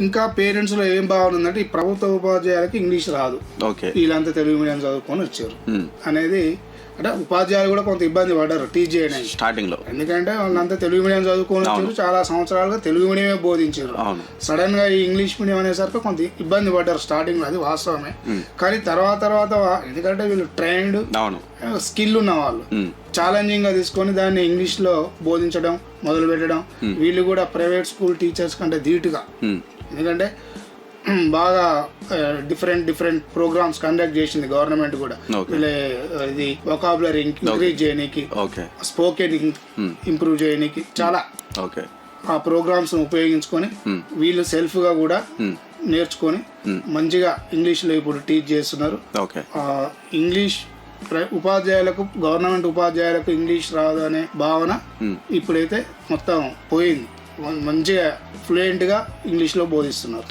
ఇంకా పేరెంట్స్లో ఏం భావన ఉందంటే ఈ ప్రభుత్వ ఉపాధ్యాయులకి ఇంగ్లీష్ రాదు. ఓకే. వీళ్ళంతా తెలుగు మీడియం చదువుకొని వచ్చారు. మ్మ్. అనేది అంటే ఉపాధ్యాయులు కూడా కొంత ఇబ్బంది పడ్డారు టీచ్ చేయడానికి స్టార్టింగ్లో. ఎందుకంటే వాళ్ళంతా తెలుగు మీడియం చదువుకొని వచ్చారు చాలా సంవత్సరాలుగా తెలుగు మీడియమే బోధించారు. సడన్గా ఈ ఇంగ్లీష్ మీడియం అనేసరికి కొంత ఇబ్బంది పడ్డారు స్టార్టింగ్లో అది వాస్తవమే. కానీ తర్వాత తర్వాత ఎందుకంటే వీళ్ళు ట్రైన్డ్ స్కిల్ ఉన్న వాళ్ళు. ఛాలెంజింగ్గా తీసుకొని దాన్ని ఇంగ్లీష్లో బోధించడం మొదలు పెట్టడం వీళ్ళు కూడా ప్రైవేట్ స్కూల్ టీచర్స్ కంటే ధీటుగా. ఎందుకంటే బాగా డిఫరెంట్ డిఫరెంట్ ప్రోగ్రామ్స్ కండక్ట్ చేసింది గవర్నమెంట్ కూడా. ఇది వొకాబులరీ ఇంక్రీజ్ చేయడానికి ఓకే స్పోకెన్ ఇంప్రూవ్ చేయడానికి చాలా ఓకే ఆ ప్రోగ్రామ్స్ ఉపయోగించుకొని వీళ్ళు సెల్ఫ్గా కూడా నేర్చుకొని మంచిగా ఇంగ్లీష్లో ఇప్పుడు టీచ్ చేస్తున్నారు. ఇంగ్లీష్ ఉపాధ్యాయులకు గవర్నమెంట్ ఉపాధ్యాయులకు ఇంగ్లీష్ రాదు అనే భావన ఇప్పుడైతే మొత్తం పోయింది. మంచిగా ఫ్లూయెంట్గా ఇంగ్లీష్లో బోధిస్తున్నారు.